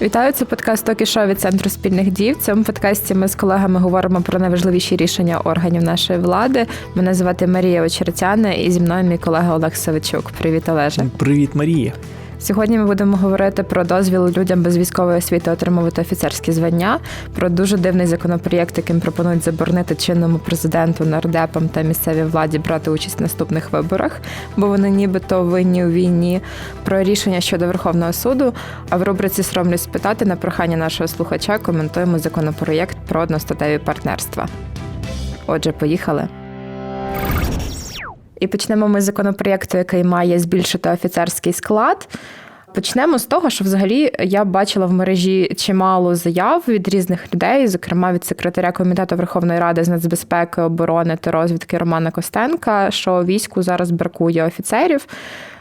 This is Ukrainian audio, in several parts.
Вітаю, це подкаст «Токі Шоу» від центру спільних дій. В цьому подкасті ми з колегами говоримо про найважливіші рішення органів нашої влади. Мене звати Марія Очеретяна і зі мною мій колега Олег Савичук. Привіт, Олеже. Привіт, Марія. Сьогодні ми будемо говорити про дозвіл людям без військової освіти отримувати офіцерські звання, про дуже дивний законопроєкт, яким пропонують заборонити чинному президенту, нардепам та місцевій владі брати участь в наступних виборах, бо вони нібито винні у війні, про рішення щодо Верховного суду. А в рубриці Соромлюсь спитати на прохання нашого слухача коментуємо законопроєкт про одностатеві партнерства. Отже, поїхали. І почнемо ми з законопроєкту, який має збільшити офіцерський склад. Почнемо з того, що взагалі я бачила в мережі чимало заяв від різних людей, зокрема від секретаря комітету Верховної Ради з нацбезпеки, оборони та розвідки Романа Костенка, що війську зараз бракує офіцерів.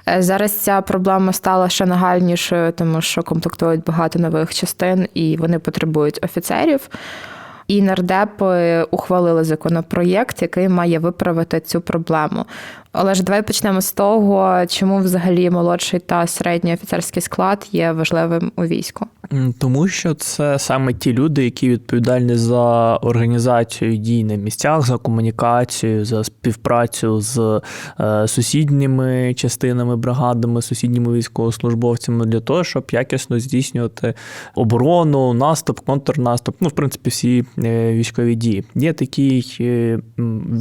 Е, Зараз ця проблема стала ще нагальнішою, тому що комплектують багато нових частин і вони потребують офіцерів. І нардепи ухвалили законопроєкт, який має виправити цю проблему. Але ж давай почнемо з того, чому взагалі молодший та середній офіцерський склад є важливим у війську. Тому що це саме ті люди, які відповідальні за організацію дій на місцях, за комунікацію, за співпрацю з е, сусідніми частинами, бригадами, сусідніми військовослужбовцями для того, щоб якісно здійснювати оборону, наступ, контрнаступ, ну, в принципі, всі е, військові дії. Є такий е,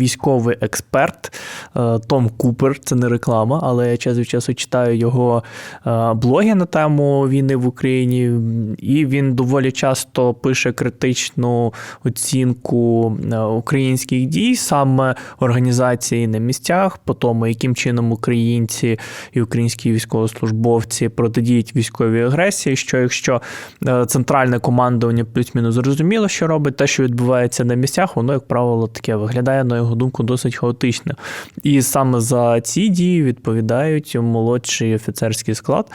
військовий експерт е, Том Купер, це не реклама, але я час від часу читаю його е, блоги на тему війни в Україні, і він доволі часто пише критичну оцінку е, українських дій, саме організації на місцях, по тому, яким чином українці і українські військовослужбовці протидіють військовій агресії. Що якщо е, центральне командування плюс-мінус зрозуміло, що робить, те, що відбувається на місцях, воно, як правило, таке виглядає, на його думку, досить хаотично. І саме за ці дії відповідають молодший офіцерський склад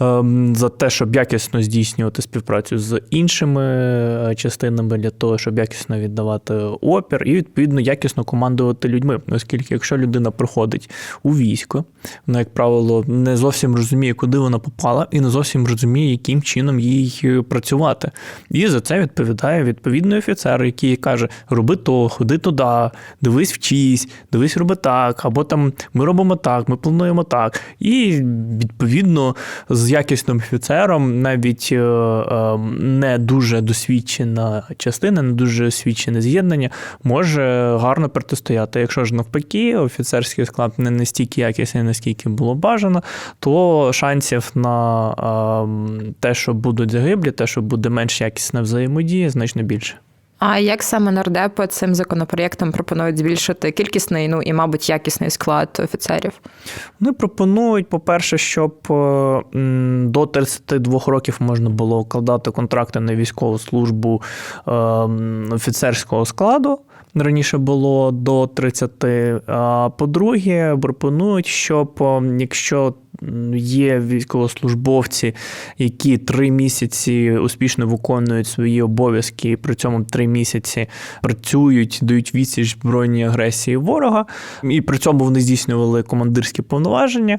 ем, за те, щоб якісно здійснювати співпрацю з іншими е, частинами для того, щоб якісно віддавати опір і відповідно якісно командувати людьми. Оскільки, якщо людина приходить у військо, вона, як правило, не зовсім розуміє, куди вона попала, і не зовсім розуміє, яким чином їй е, працювати. І за це відповідає відповідний офіцер, який каже: роби то, ходи туди, дивись, вчись, дивись, роби так, або там ми робимо так, ми плануємо так. І відповідно з якісним офіцером, навіть е, е, не дуже досвідчена частина, не дуже освічене з'єднання може гарно протистояти. Якщо ж навпаки, офіцерський склад не настільки якісний, наскільки було бажано, то шансів на е, те, що будуть загиблі, те, що буде менш якісна взаємодія, значно більше. А як саме нардепи цим законопроєктом пропонують збільшити кількісний, ну і, мабуть, якісний склад офіцерів? Вони пропонують, по-перше, щоб е, до 32 років можна було укладати контракти на військову службу е, офіцерського складу. Раніше було до 30. А по-друге, пропонують, щоб якщо є військовослужбовці, які три місяці успішно виконують свої обов'язки, і при цьому три місяці працюють, дають відсіч збройній агресії ворога, і при цьому вони здійснювали командирські повноваження,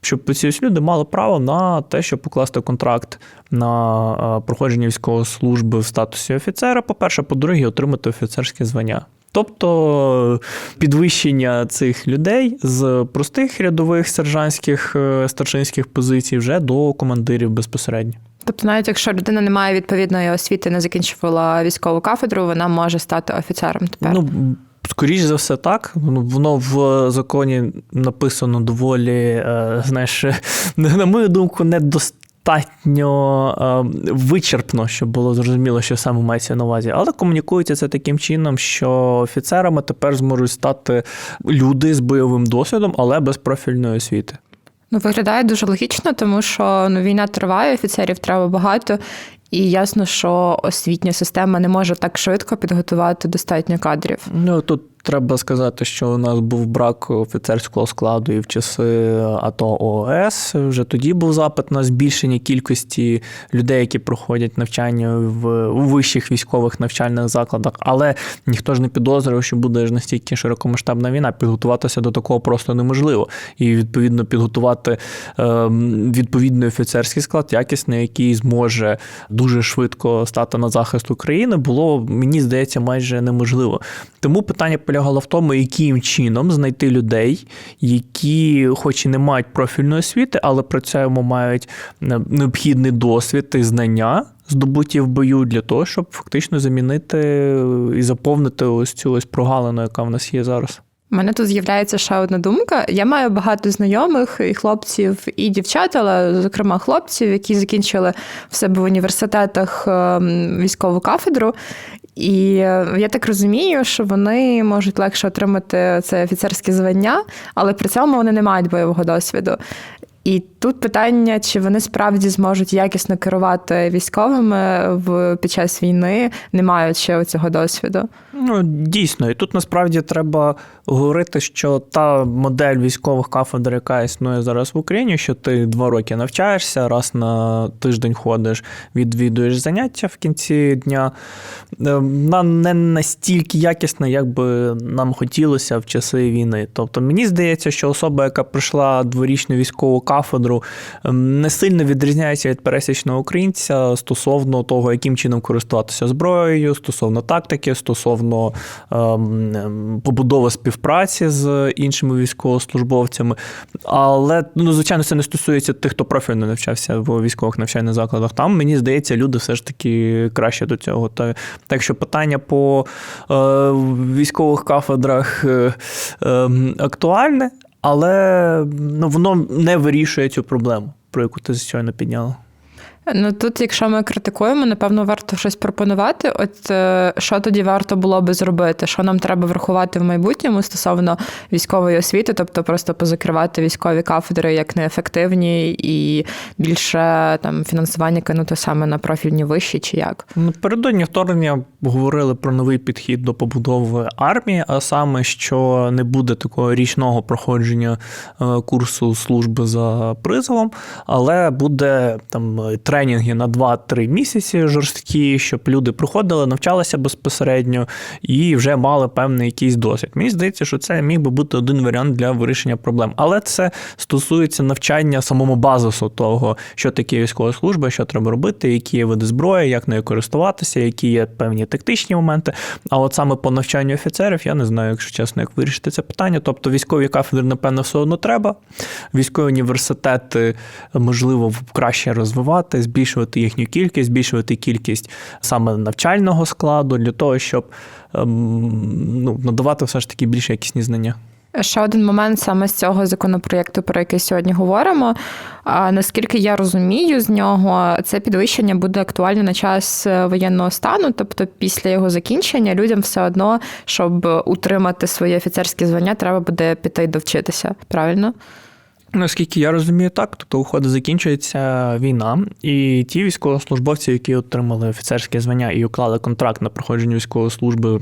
щоб ці люди мали право на те, щоб покласти контракт на е, проходження військової служби в статусі офіцера. По-перше, по-друге, отримати офіцерське звання. Тобто підвищення цих людей з простих рядових сержантських е, старшинських позицій вже до командирів безпосередньо. Тобто, навіть якщо людина не має відповідної освіти, не закінчувала військову кафедру, вона може стати офіцером тепер. Ну, скоріш за все, так. Ну, Воно в законі написано доволі, е, знаєш, на мою думку, недостатньо е, вичерпно, щоб було зрозуміло, що саме мається на увазі. Але комунікується це таким чином, що офіцерами тепер зможуть стати люди з бойовим досвідом, але без профільної освіти. Ну, виглядає дуже логічно, тому що ну, війна триває, офіцерів треба багато, і ясно, що освітня система не може так швидко підготувати достатньо кадрів. Ну тут Треба сказати, що у нас був брак офіцерського складу і в часи АТО ООС. Вже тоді був запит на збільшення кількості людей, які проходять навчання в у вищих військових навчальних закладах. Але ніхто ж не підозрював, що буде ж настільки широкомасштабна війна. Підготуватися до такого просто неможливо. І відповідно підготувати е, відповідний офіцерський склад, якісний, який зможе дуже швидко стати на захист України, було мені здається майже неможливо. Тому питання полягало в тому, яким чином знайти людей, які, хоч і не мають профільної освіти, але при цьому мають е, необхідний досвід і знання. Здобуті в бою для того, щоб фактично замінити і заповнити ось цю ось прогалину, яка в нас є зараз. У мене тут з'являється ще одна думка. Я маю багато знайомих і хлопців, і дівчат, але зокрема хлопців, які закінчили в себе в університетах ем, військову кафедру. І е, я так розумію, що вони можуть легше отримати це офіцерське звання, але при цьому вони не мають бойового досвіду. І тут питання, чи вони справді зможуть якісно керувати військовими в під час війни, не маючи цього досвіду. Ну, дійсно, і тут насправді треба говорити, що та модель військових кафедр, яка існує зараз в Україні, що ти два роки навчаєшся, раз на тиждень ходиш, відвідуєш заняття в кінці дня, е, вона не настільки якісна, як би нам хотілося в часи війни. Тобто, мені здається, що особа, яка пройшла дворічну військову кафедру, ем, не сильно відрізняється від пересічного українця стосовно того, яким чином користуватися зброєю, стосовно тактики, стосовно ем, ем, побудови співпраці з іншими військовослужбовцями. Але, ну, звичайно, це не стосується тих, хто профільно навчався в військових навчальних закладах. Там, мені здається, люди все ж таки краще до цього. Та- Так що питання по е, військових кафедрах е, е, актуальне, але ну, воно не вирішує цю проблему, про яку ти щойно підняла. Ну тут, якщо ми критикуємо, напевно, варто щось пропонувати. От е, що тоді варто було би зробити? Що нам треба врахувати в майбутньому стосовно військової освіти, тобто просто позакривати військові кафедри як неефективні і більше там фінансування кинути саме на профільні вищі чи як? Напередодні вторгнення говорили про новий підхід до побудови армії, а саме, що не буде такого річного проходження е, курсу служби за призовом, але буде там тренінги на 2-3 місяці жорсткі, щоб люди приходили, навчалися безпосередньо і вже мали певний якийсь досвід. Мені здається, що це міг би бути один варіант для вирішення проблем. Але це стосується навчання самому базису того, що таке військова служба, що треба робити, які є види зброї, як нею користуватися, які є певні тактичні моменти. А от саме по навчанню офіцерів я не знаю, якщо чесно, як вирішити це питання. Тобто військові кафедри, напевно, все одно треба. Військові університети можливо краще розвивати, збільшувати їхню кількість, збільшувати кількість саме навчального складу для того, щоб ем, ну, надавати все ж таки більш якісні знання. Ще один момент саме з цього законопроєкту, про який сьогодні говоримо. А наскільки я розумію з нього, це підвищення буде актуальне на час е, воєнного стану, тобто після його закінчення людям все одно, щоб утримати своє офіцерське звання, треба буде піти довчитися. Правильно? Наскільки я розумію, так, тобто уходить закінчується війна, і ті військовослужбовці, які отримали офіцерське звання і уклали контракт на проходження військової служби.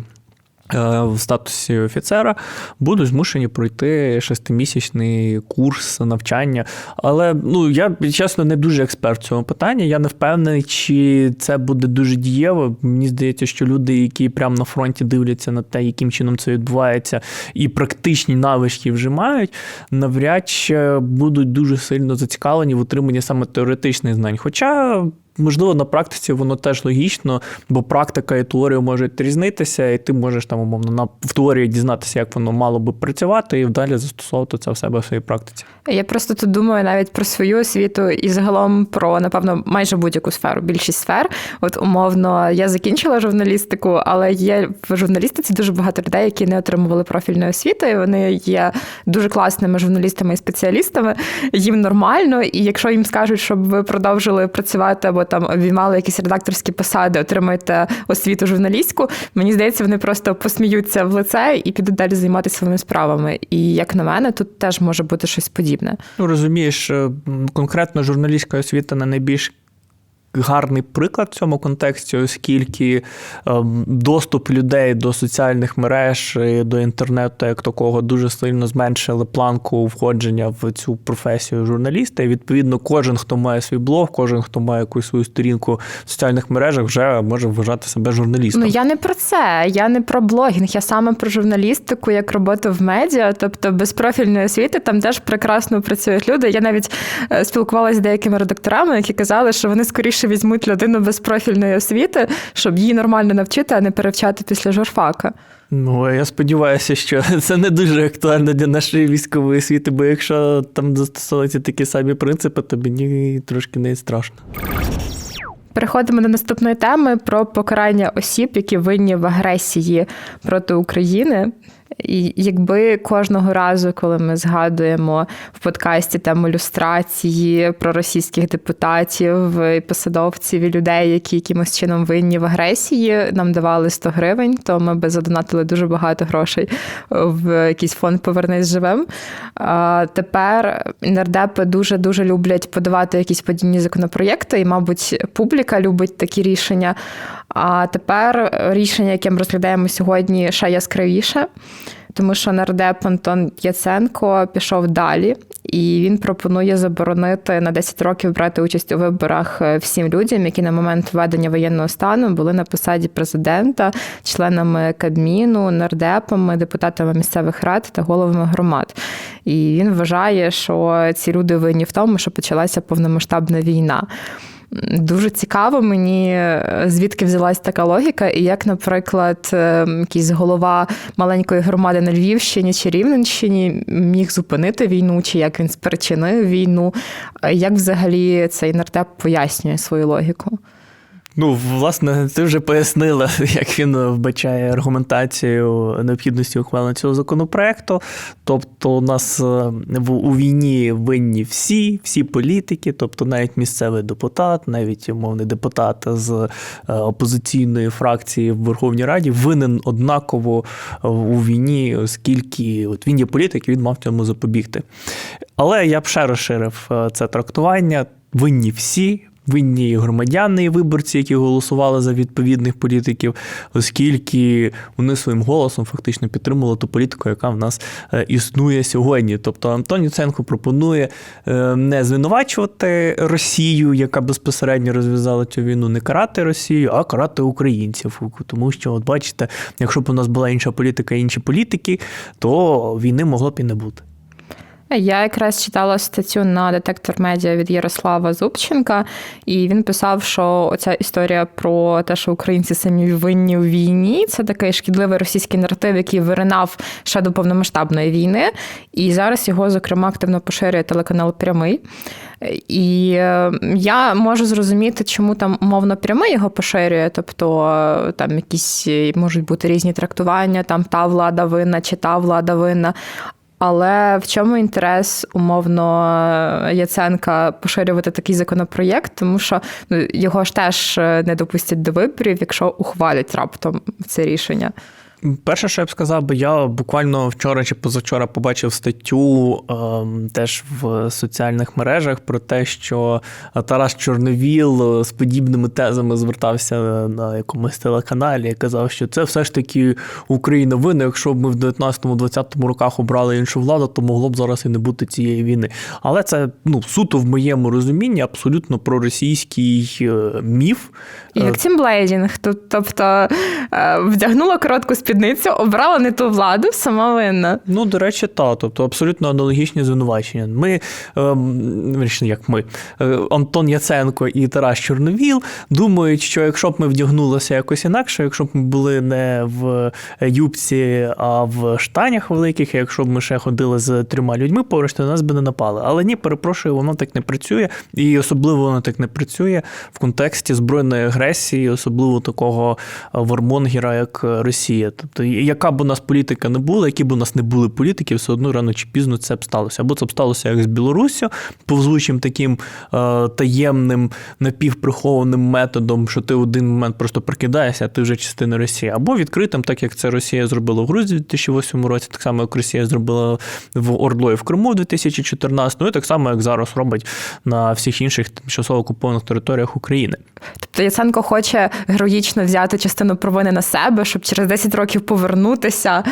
Е, В статусі офіцера будуть змушені пройти шестимісячний курс навчання. Але ну я чесно не дуже експерт в цьому питанні. Я не впевнений, чи це буде дуже дієво. Мені здається, що люди, які прямо на фронті дивляться на те, яким чином це відбувається, і практичні навички вже мають, навряд чи будуть дуже сильно зацікавлені в отриманні саме теоретичних знань. Хоча. Можливо, на практиці воно теж логічно, бо практика і теорія можуть різнитися, і ти можеш там умовно на в теорії дізнатися, як воно мало би працювати, і далі застосовувати це в себе в своїй практиці. Я просто тут думаю навіть про свою освіту і загалом про, напевно, майже будь-яку сферу, більшість сфер. От умовно, я закінчила журналістику, але є в журналістиці дуже багато людей, які не отримували профільної освіти. і Вони є дуже класними журналістами і спеціалістами. Їм нормально, і якщо їм скажуть, щоб ви продовжили працювати або там обіймали якісь редакторські посади, отримаєте освіту журналістську, мені здається, вони просто посміються в лице і підуть далі займатися своїми справами. І як на мене, тут теж може бути щось подібне. Ну розумієш, е, конкретно журналістська освіта не найбільш гарний приклад в цьому контексті, оскільки ем, доступ людей до соціальних мереж і до інтернету, як такого, дуже сильно зменшили планку входження в цю професію журналіста. І відповідно, кожен, хто має свій блог, кожен, хто має якусь свою сторінку в соціальних мережах, вже може вважати себе журналістом. Ну я не про це, я не про блогінг, я саме про журналістику, як роботу в медіа, тобто без профільної освіти там теж прекрасно працюють люди. Я навіть е, спілкувалася з деякими редакторами, які казали, що вони скоріше візьмуть людину без профільної освіти, щоб її нормально навчити, а не перевчати після журфака. Ну, я сподіваюся, що це не дуже актуально для нашої військової освіти, бо якщо там застосовуються такі самі принципи, то мені трошки не страшно. Переходимо до наступної теми про покарання осіб, які винні в агресії проти України. Якби кожного разу, коли ми згадуємо в подкасті тему люстрації про російських депутатів, і посадовців і людей, які якимось чином винні в агресії, нам давали 100 гривень, то ми би задонатили дуже багато грошей в якийсь фонд Повернись живим. А тепер нардепи дуже дуже люблять подавати якісь подібні законопроєкти, і, мабуть, публіка любить такі рішення. А тепер рішення, яке ми розглядаємо сьогодні, ще яскравіше, тому що нардеп Антон Яценко пішов далі, і він пропонує заборонити на 10 років брати участь у виборах всім людям, які на момент введення воєнного стану були на посаді президента, членами Кабміну, нардепами, депутатами місцевих рад та головами громад. І він вважає, що ці люди винні в тому, що почалася повномасштабна війна. Дуже цікаво. Мені, звідки взялась така логіка, і як, наприклад, якийсь голова маленької громади на Львівщині чи Рівненщині міг зупинити війну, чи як він спричинив війну, як взагалі цей нардеп пояснює свою логіку? Ну, власне, ти вже пояснила, як він вбачає аргументацію необхідності ухвалення цього законопроекту. Тобто, у нас в у війні винні всі, всі політики, тобто навіть місцевий депутат, навіть умовний депутат з опозиційної фракції в Верховній Раді винен однаково у війні, оскільки от він є політик, і він мав цьому запобігти. Але я б ще розширив це трактування. Винні всі, винні і громадяни і виборці, які голосували за відповідних політиків, оскільки вони своїм голосом фактично підтримували ту політику, яка в нас існує сьогодні. Тобто Антон Юценко пропонує не звинувачувати Росію, яка безпосередньо розв'язала цю війну, не карати Росію, а карати українців. Тому що, от бачите, якщо б у нас була інша політика, інші політики, то війни могло б і не бути. Я якраз читала статтю на детектор медіа від Ярослава Зубченка, і він писав, що оця історія про те, що українці самі винні у війні, це такий шкідливий російський наратив, який виринав ще до повномасштабної війни. І зараз його, зокрема, активно поширює телеканал Прямий. І я можу зрозуміти, чому там умовно прямий його поширює, тобто там якісь можуть бути різні трактування, там та влада винна чи та влада винна. Але в чому інтерес умовно Яценка поширювати такий законопроєкт, тому що ну, його ж теж не допустять до виборів, якщо ухвалять раптом це рішення. Перше, що я б сказав, бо я буквально вчора чи позавчора побачив статтю е, теж в соціальних мережах про те, що Тарас Чорновіл з подібними тезами звертався на якомусь телеканалі і казав, що це все ж таки Україна винна. Якщо б ми в 19-20 роках обрали іншу владу, то могло б зараз і не бути цієї війни. Але це ну суто в моєму розумінні абсолютно проросійський міф. Як тімблейдінг. Тобто вдягнула коротку спідницю, обрала не ту владу, сама винна. Ну, до речі, та, тобто абсолютно аналогічні звинувачення. Ми, ем, як ми, Антон Яценко і Тарас Чорновіл думають, що якщо б ми вдягнулися якось інакше, якщо б ми були не в юбці, а в штанях великих, якщо б ми ще ходили з трьома людьми поруч, то нас би не напали. Але ні, перепрошую, воно так не працює, і особливо воно так не працює в контексті збройної агресії, особливо такого вармонгера, як Росія. Тобто, яка б у нас політика не була, які б у нас не були політики, все одно рано чи пізно це б сталося. Або це б сталося як з Білоруссю, повзучим таким е, таємним напівприхованим методом, що ти в один момент просто прикидаєшся, а ти вже частина Росії, або відкритим, так як це Росія зробила в Грузії в 2008 році, так само як Росія зробила в Ордлої в Криму в 2014, ну і так само, як зараз робить на всіх інших тимчасово окупованих територіях України. Тобто Яценко хоче героїчно взяти частину провини на себе, щоб через 10 років повернутися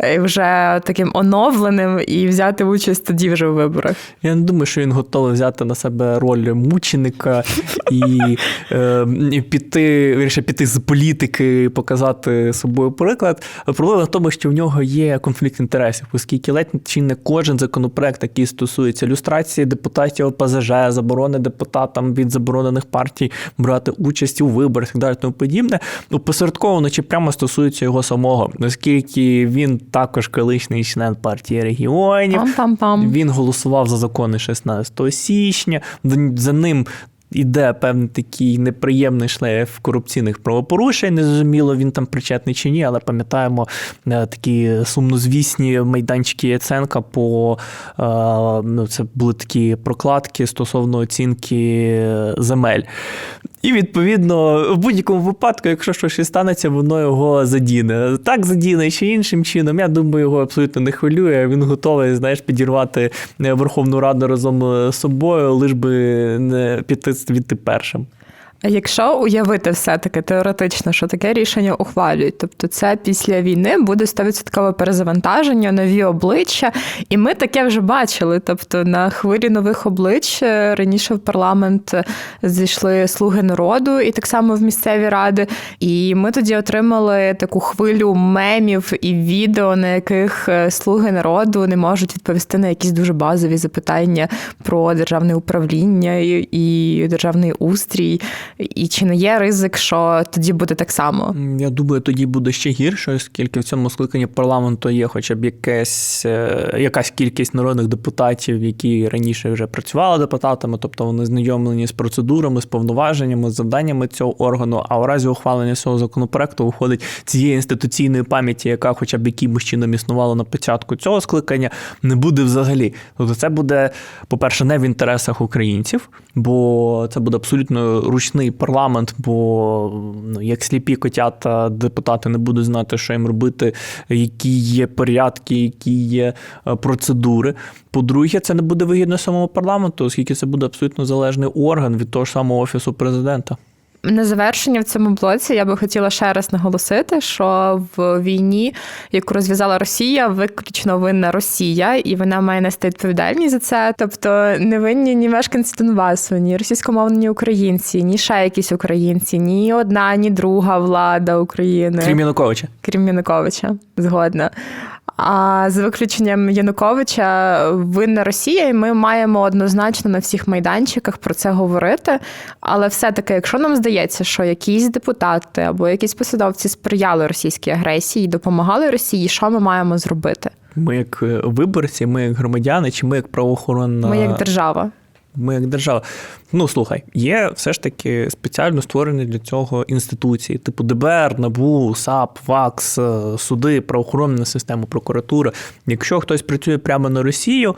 е, вже таким оновленим і взяти участь тоді вже у виборах. Я не думаю, що він готовий взяти на себе роль мученика і е, піти, піти з політики, показати собою приклад. Проблема в тому, що в нього є конфлікт інтересів, оскільки ледь чи не кожен законопроект, який стосується люстрації депутатів ОПЗЖ, заборони депутатам від заборонених партій брати участь у виборах і так далі тому подібне, опосередковано чи прямо стосується його самого, оскільки він також колишній член партії регіонів. Пам-пам-пам. Він голосував за закони 16 січня. За ним іде певний такий неприємний шлейф корупційних правопорушень. Незрозуміло, він там причетний чи ні, але пам'ятаємо е, такі сумнозвісні майданчики Яценка по е, ну, це були такі прокладки стосовно оцінки земель. І відповідно, в будь-якому випадку, якщо щось і станеться, воно його задіне. Так задіне чи іншим чином. Я думаю, його абсолютно не хвилює. Він готовий, знаєш, підірвати е, Верховну Раду разом з собою, лиш би не піти звідти першим. Якщо уявити все-таки теоретично, що таке рішення ухвалюють, тобто це після війни буде 100% перезавантаження, нові обличчя, і ми таке вже бачили. Тобто на хвилі нових облич е, раніше в парламент зійшли слуги народу, і так само в місцеві ради. І ми тоді отримали таку хвилю мемів і відео, на яких е, слуги народу не можуть відповісти на якісь дуже базові запитання про державне управління і державний устрій. І чи не є ризик, що тоді буде так само? Я думаю, тоді буде ще гірше, оскільки в цьому скликанні парламенту є хоча б якась, е, якась кількість народних депутатів, які раніше вже працювали депутатами, тобто вони знайомлені з процедурами, з повноваженнями, з завданнями цього органу. А у разі ухвалення цього законопроекту виходить цієї інституційної пам'яті, яка, хоча б якимось чином існувала на початку цього скликання, не буде взагалі. Тобто, це буде, по-перше, не в інтересах українців, бо це буде абсолютно ручний парламент, бо ну, як сліпі котята, депутати не будуть знати, що їм робити, які є порядки, які є е, процедури. По-друге, це не буде вигідно самому парламенту, оскільки це буде абсолютно залежний орган від того ж самого офісу президента. На завершення в цьому блоці я би хотіла ще раз наголосити, що в війні, яку розв'язала Росія, виключно винна Росія, і вона має нести відповідальність за це. Тобто не винні ні мешканці Донбасу, ні російськомовні українці, ні ще якісь українці, ні одна, ні друга влада України. Крім Януковича. Крім Януковича, згодна. А за виключенням Януковича винна Росія, і ми маємо однозначно на всіх майданчиках про це говорити. Але все-таки, якщо нам здається, що якісь депутати або якісь посадовці сприяли російській агресії допомагали Росії, що ми маємо зробити? Ми як е, виборці, ми як громадяни, чи ми як правоохоронна Ми як держава. Ми як держава. Ну слухай, є все ж таки спеціально створені для цього інституції, типу ДБР, НАБУ, САП, ВАКС, е, суди, правоохоронна система, прокуратура. Якщо хтось працює прямо на Росію,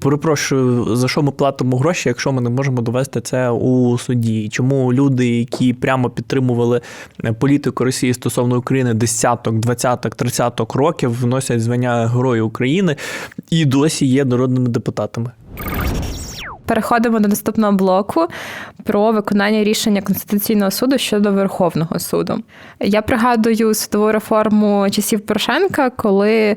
перепрошую, за що ми платимо гроші, якщо ми не можемо довести це у суді? Чому люди, які прямо підтримували е, політику Росії стосовно України десяток, двадцяток, тридцяток років, вносять звання Герою України і досі є народними депутатами? Переходимо до наступного блоку про виконання рішення Конституційного суду щодо Верховного суду. Я пригадую судову реформу часів Порошенка, коли е,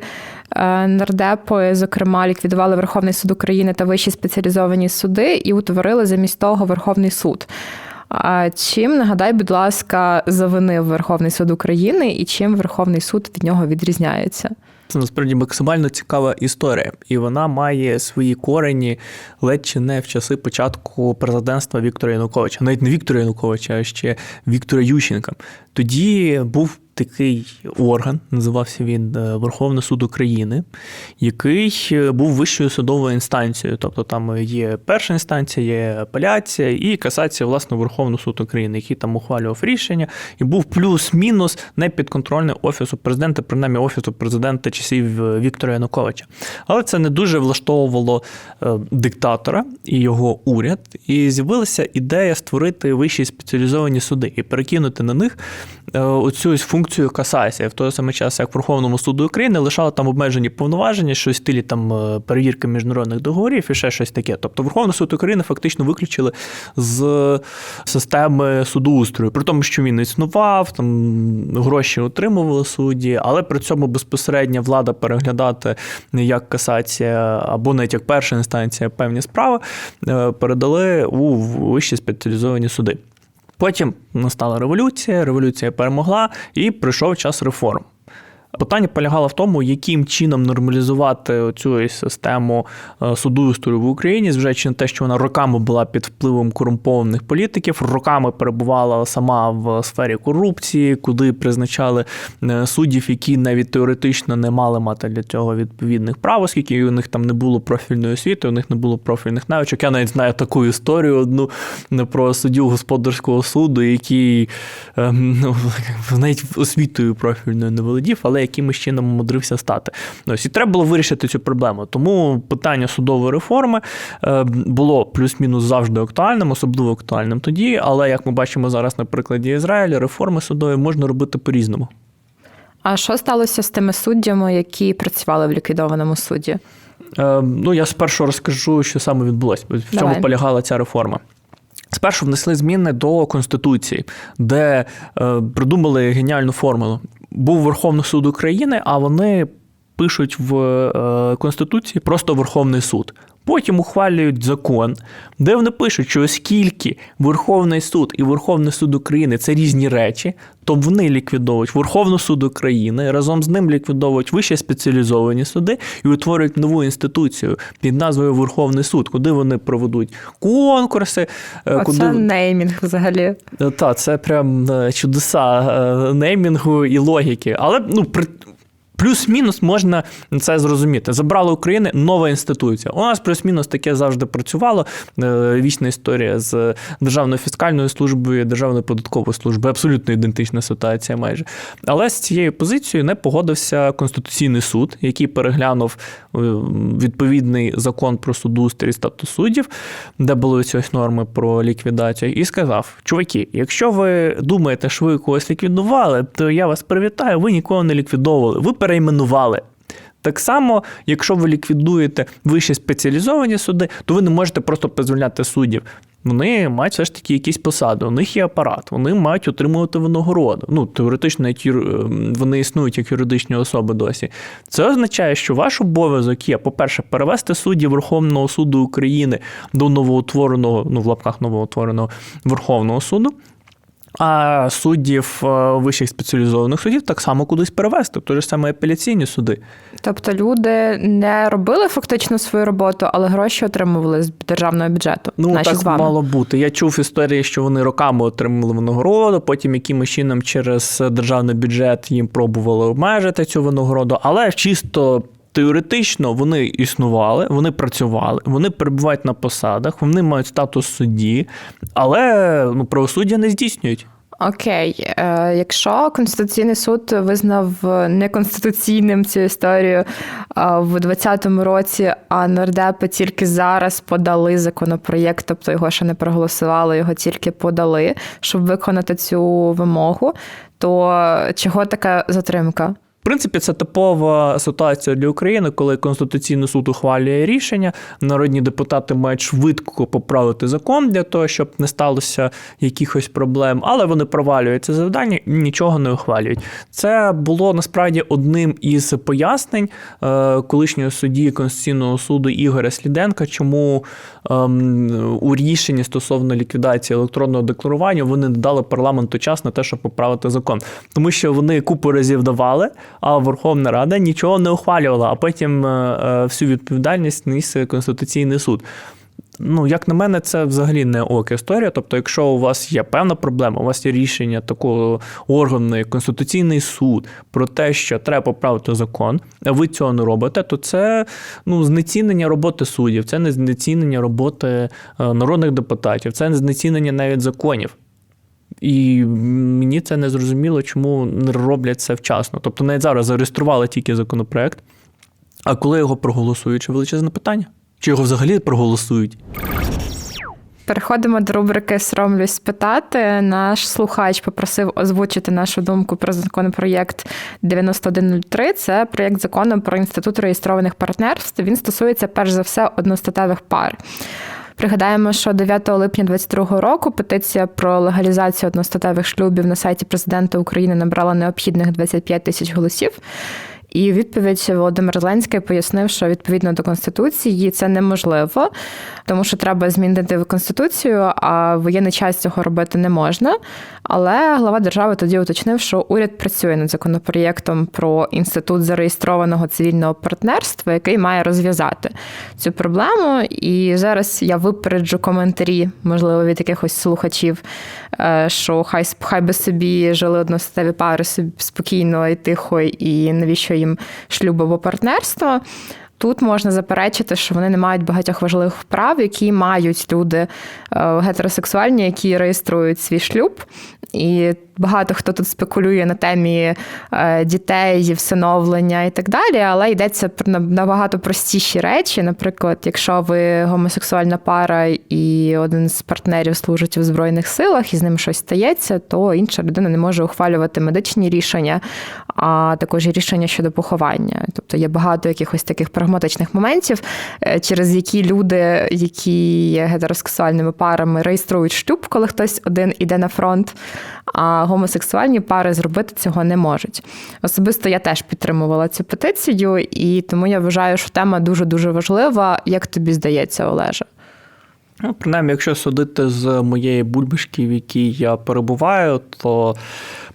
нардепи, зокрема, ліквідували Верховний суд України та вищі спеціалізовані суди і утворили замість того Верховний суд. А чим нагадай, будь ласка, завинив Верховний суд України і чим Верховний суд від нього відрізняється? Це насправді максимально цікава історія, і вона має свої корені ледь чи не в часи початку президентства Віктора Януковича, навіть не Віктора Януковича, а ще Віктора Ющенка. Тоді був такий орган, називався він е, Верховний суд України, який е, був вищою судовою інстанцією. Тобто там є перша інстанція, є апеляція і касація власне Верховного суду України, який там ухвалював рішення, і був плюс-мінус не підконтрольний офісу президента, принаймні офісу президента часів е, Віктора Януковича. Але це не дуже влаштовувало диктатора і його уряд. І з'явилася ідея створити вищі спеціалізовані суди і перекинути на них оцю ось функцію касації. В той самий час, як Верховному суду України лишали там обмежені повноваження, що в стилі там е, перевірки міжнародних договорів і ще щось таке. Тобто Верховний суд України фактично виключили з системи судоустрою, при тому, що він існував, там гроші отримували судді, але при цьому безпосередня влада переглядати як касація або навіть як перша інстанція певні справи е, передали у вищі спеціалізовані суди. Потім настала революція, революція перемогла, і прийшов час реформ. Питання полягало в тому, яким чином нормалізувати цю систему е, судоустрою в Україні, зважаючи на те, що вона роками була під впливом корумпованих політиків, роками перебувала сама в сфері корупції, куди призначали е, суддів, які навіть теоретично не мали мати для цього відповідних прав, оскільки у них там не було профільної освіти, у них не було профільних навичок. Я навіть знаю таку історію одну е, про суддю господарського суду, який ну, навіть освітою профільною не володів, але якимось чином умудрився стати. Ось і треба було вирішити цю проблему. Тому питання судової реформи е, було плюс-мінус завжди актуальним, особливо актуальним тоді. Але як ми бачимо зараз на прикладі Ізраїля, реформи судові можна робити по-різному. А що сталося з тими суддями, які працювали в ліквідованому суді? Е, Ну, я спершу розкажу, що саме відбулося. В чому полягала ця реформа. Спершу внесли зміни до Конституції, де е, придумали геніальну формулу. Був Верховний суд України, а вони пишуть в е, Конституції просто Верховний суд. Потім ухвалюють закон, де вони пишуть, що оскільки Верховний суд і Верховний суд України це різні речі, то вони ліквідовують Верховний суд України, разом з ним ліквідовують вище спеціалізовані суди і утворюють нову інституцію під назвою Верховний суд, куди вони проведуть конкурси, е, Оце куди неймінг взагалі. так, це прям е, чудеса е, неймінгу і логіки. Але ну при. Плюс-мінус можна це зрозуміти. Забрали України нова інституція. У нас плюс-мінус таке завжди працювало. Е, Вічна історія з Державною фіскальною службою, Державною податковою службою. Абсолютно ідентична ситуація майже. Але з цією позицією не погодився Конституційний суд, який переглянув е, відповідний закон про судоустрій статус суддів, де були ось норми про ліквідацію, і сказав: чуваки, якщо ви думаєте, що ви когось ліквідували, то я вас привітаю, ви нікого не ліквідовували, ви перейменували. Так само, якщо ви ліквідуєте вищі спеціалізовані суди, то ви не можете просто позвольняти суддів. Вони мають все ж таки якісь посади, у них є апарат, вони мають отримувати винагороду. Ну, теоретично, ем, вони існують як юридичні особи досі. Це означає, що ваш обов'язок є, по-перше, перевести суддів Верховного суду України до новоутвореного, ну в лапках новоутвореного Верховного суду. А суддів е, вищих спеціалізованих судів так само кудись перевести, в той же саме апеляційні суди. Тобто люди не робили фактично свою роботу, але гроші отримували з державного бюджету. Ну наші так з вами. мало бути. Я чув історії, що вони роками отримали винагороду, потім якимось чином через державний бюджет їм пробували обмежити цю винагороду, але чисто. Теоретично вони існували, вони працювали, вони перебувають на посадах, вони мають статус судді, але ну, правосуддя не здійснюють. Окей, е, якщо Конституційний суд визнав неконституційним цю історію а, в 2020 році, а нардепи тільки зараз подали законопроєкт, тобто його ще не проголосували, його тільки подали, щоб виконати цю вимогу, то чого така затримка? В принципі, це типова ситуація для України, коли Конституційний суд ухвалює рішення, народні депутати мають швидко поправити закон для того, щоб не сталося якихось проблем, але вони провалюють це завдання і нічого не ухвалюють. Це було насправді одним із пояснень е, колишнього судді Конституційного суду Ігоря Сліденка, чому ем, у рішенні стосовно ліквідації електронного декларування вони не дали парламенту час на те, щоб поправити закон, тому що вони купу разів давали. А Верховна Рада нічого не ухвалювала, а потім е, е, всю відповідальність ніс Конституційний суд. Ну, як на мене, це взагалі не ок історія. Тобто, якщо у вас є певна проблема, у вас є рішення такого органу, як Конституційний суд, про те, що треба поправити закон, а ви цього не робите, то це ну, знецінення роботи суддів, це не знецінення роботи е, народних депутатів, це не знецінення навіть законів. І мені це не зрозуміло, чому не роблять це вчасно. Тобто, навіть зараз зареєстрували тільки законопроект, а коли його проголосують, чи величезне питання? Чи його взагалі проголосують? Переходимо до рубрики Соромлюсь спитати. Наш слухач попросив озвучити нашу думку про законопроєкт 9103. Це проєкт закону про інститут реєстрованих партнерств. Він стосується перш за все одностатевих пар. Пригадаємо, що 9 липня 2022 року петиція про легалізацію одностатевих шлюбів на сайті президента України набрала необхідних 25 тисяч голосів. І відповідь Володимир Зеленський пояснив, що відповідно до конституції це неможливо, тому що треба змінити конституцію, а воєнний час цього робити не можна. Але глава держави тоді уточнив, що уряд працює над законопроєктом про інститут зареєстрованого цивільного партнерства, який має розв'язати цю проблему. І зараз я випереджу коментарі, можливо, від якихось слухачів, е, що хай хай би собі жили одностатеві пари спокійно і тихо, і навіщо їм шлюб або партнерство. Тут можна заперечити, що вони не мають багатьох важливих прав, які мають люди е, гетеросексуальні, які реєструють свій шлюб. І багато хто тут спекулює на темі е, дітей, всиновлення і так далі, але йдеться про набагато простіші речі. Наприклад, якщо ви гомосексуальна пара і один з партнерів служить у Збройних силах і з ним щось стається, то інша людина не може ухвалювати медичні рішення, а також і рішення щодо поховання. Тобто є багато якихось таких прагматичних моментів, е, через які люди, які є гетеросексуальними парами, реєструють шлюб, коли хтось один іде на фронт. А гомосексуальні пари зробити цього не можуть. Особисто я теж підтримувала цю петицію, і тому я вважаю, що тема дуже дуже важлива. Як тобі здається, Олеже? Ну, принаймні, якщо судити з моєї бульбашки, в якій я перебуваю, то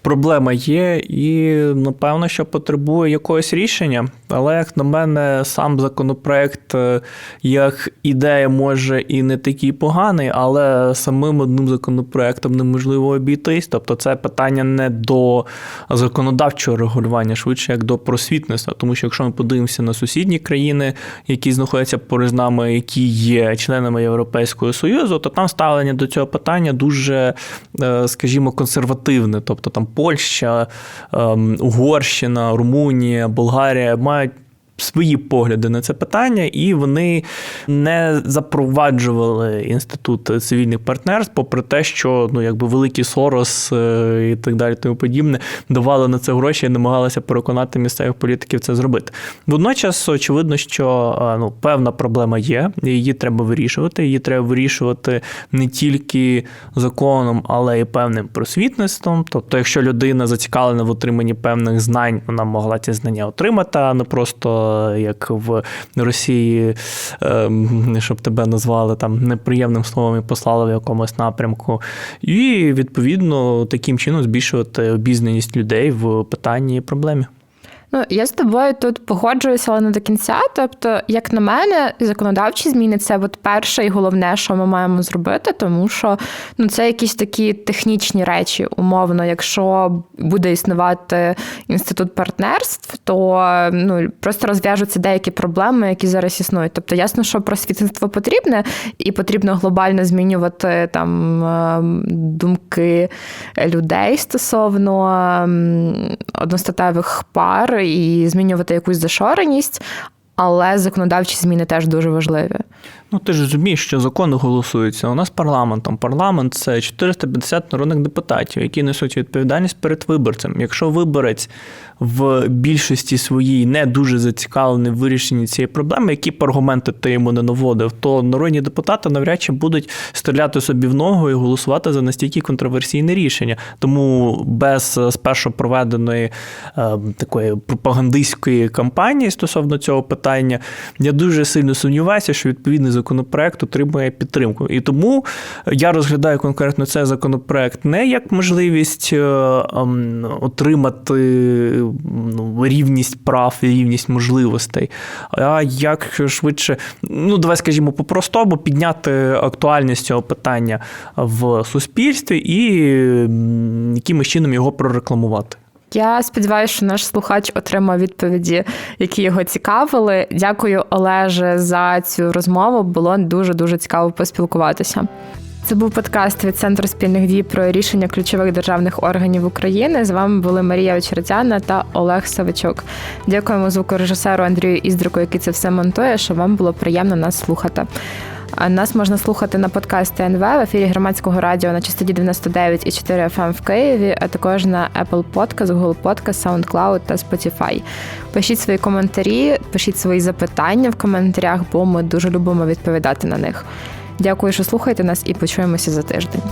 проблема є, і напевно, що потребує якогось рішення. Але, як на мене, сам законопроект е, як ідея може і не такий поганий, але самим одним законопроектом неможливо обійтись. Тобто, це питання не до законодавчого регулювання, швидше як до просвітництва. Тому що якщо ми подивимося на сусідні країни, які знаходяться поруч з нами, які є членами Європейського союзу, то там ставлення до цього питання дуже, е, скажімо, консервативне. Тобто там Польща, ем, Угорщина, Румунія, Болгарія мають. Свої погляди на це питання, і вони не запроваджували інститут цивільних партнерств, попри те, що ну якби великий Сорос е, і так далі, тому подібне давали на це гроші і намагалися переконати місцевих політиків це зробити. Водночас, очевидно, що е, ну певна проблема є, її треба вирішувати. Її треба вирішувати не тільки законом, але й певним просвітництвом. Тобто, якщо людина зацікавлена в отриманні певних знань, вона могла ці знання отримати, а не просто як в Росії, ем, щоб тебе назвали там неприємним словом і послали в якомусь напрямку. І відповідно таким чином збільшувати обізнаність людей в питанні і проблемі. Ну, я з тобою тут погоджуюся, але не до кінця. Тобто, як на мене, законодавчі зміни це от перше і головне, що ми маємо зробити, тому що ну, це якісь такі технічні речі, умовно, якщо буде існувати інститут партнерств, то ну, просто розв'яжуться деякі проблеми, які зараз існують. Тобто, ясно, що просвітництво потрібне, і потрібно глобально змінювати там ем, думки людей стосовно одностатевих пар і змінювати якусь зашореність, але законодавчі зміни теж дуже важливі. Ну, ти ж розумієш, що закони голосуються. У нас парламентом. Парламент це 450 народних депутатів, які несуть відповідальність перед виборцем. Якщо виборець в більшості своїй не дуже зацікавлений в вирішенні цієї проблеми, які б аргументи ти йому не наводив, то народні депутати навряд чи будуть стріляти собі в ногу і голосувати за настільки контроверсійне рішення. Тому без спершу проведеної е, такої пропагандистської кампанії стосовно цього питання, я дуже сильно сумніваюся, що відповідний законопроект отримує підтримку. І тому я розглядаю конкретно цей законопроект не як можливість е, ем, отримати ну, рівність прав і рівність можливостей, а як швидше, ну давай скажімо, по-простому підняти актуальність цього питання в суспільстві і якимось чином його прорекламувати. Я сподіваюся, що наш слухач отримав відповіді, які його цікавили. Дякую, Олеже, за цю розмову. Було дуже дуже цікаво поспілкуватися. Це був подкаст від Центру спільних дій про рішення ключових державних органів України. З вами були Марія Очеретяна та Олег Савичук. Дякуємо звукорежисеру Андрію Іздрику, який це все монтує, щоб вам було приємно нас слухати. Нас можна слухати на подкасті НВ в ефірі громадського радіо на частоті 99 і 4 FM в Києві, а також на Apple Podcast, Google Podcast, SoundCloud та Spotify. Пишіть свої коментарі, пишіть свої запитання в коментарях, бо ми дуже любимо відповідати на них. Дякую, що слухаєте нас, і почуємося за тиждень.